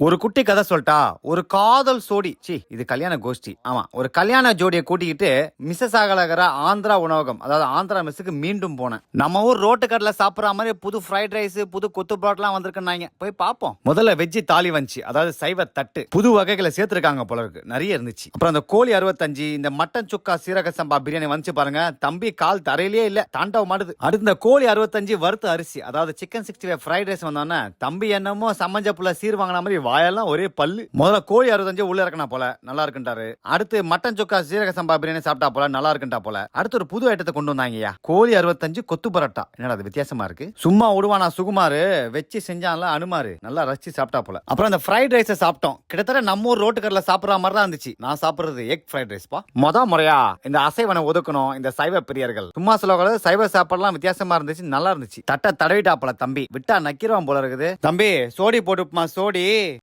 ஒரு குட்டி கதை சொல்லிட்டா ஒரு காதல் சோடி சி இது கல்யாண கோஷ்டி. ஆமா ஒரு கல்யாண ஜோடியை கூட்டிக்கிட்டு மிஸ்ஸஸ் ஆகலகர ஆந்திரா உணவகம் அதாவது ஆந்திரா மிஸ்ஸுக்கு மீண்டும் போனேன். நம்ம ஊர் ரோட்டு கடையில சாப்பிடுற மாதிரி புது ஃப்ரைட் ரைஸ் புது கொத்து பரோட்டெல்லாம் வந்திருக்குன்னாங்க. போய் பார்ப்போம். முதல்ல வெஜ்ஜி தாலி வந்துச்சு அதாவது சைவ தட்டு. புது வகைகளை சேர்த்துருக்காங்க போல இருக்கு. நிறைய இருந்துச்சு. அப்புறம் அந்த கோழி அறுபத்தஞ்சு இந்த மட்டன் சுக்கா சீரக சம்பா பிரியாணி வந்துச்சு பாருங்க. தம்பி கால் தரையிலேயே இல்ல தாண்டவ மாடுது அடுத்து இந்த கோழி அறுபத்தஞ்சு வறுத்து அரிசி அதாவது chicken sixty five fried rice வந்தோன்னே தம்பி என்னமோ சம்மஞ்ச புள்ள சீர் வாங்கின மாதிரி வாயெல்லாம் ஒரே பல்லு. முதல்ல கோழி அறுபத்தஞ்சு உள்ள இறக்கணா போல. நல்லா இருக்குன்றாரு அடுத்து மட்டன் சுக்கா சீரக சம்பா பிரியாணி சாப்பிட்டா போல. நல்லா இருக்குன்டா போல. அடுத்து ஒரு புது ஐட்டத்தை கொண்டு வந்தாங்கய்யா. கோழி அறுபத்தஞ்சு கொத்து பரோட்டா. என்னடா அது வித்தியாசமா இருக்கு? சும்மா விடுவானா சுகுமாரு வச்சு செஞ்சான்ல அனுமாரு. நல்லா ரசிச்சு சாப்பிட்டா போல. அப்புறம் அந்த ஃப்ரைட் ரைஸை சாப்பிட்டோம். கிட்டத்தட்ட நம்ம ஊர் ரோட்டுக்கரில் கடையில் சாப்பிடுற மாதிரி தான் இருந்துச்சு. நான் சாப்பிடுறது எக் ஃப்ரைட் ரைஸ் பா. மொத முறையா இந்த அசைவனை ஒதுக்கணும் இந்த சைவ பிரியர்கள். சும்மா சொல்லக்கூடாது சைவ சாப்பாடுலாம் வித்தியாசமா இருந்துச்சு நல்லா இருந்துச்சு. தட்டை தடவிட்டாப்பல தம்பி. விட்டா நக்கிருவான் போல இருக்குது. தம்பி சோடி போட்டுப்புமா சோடி.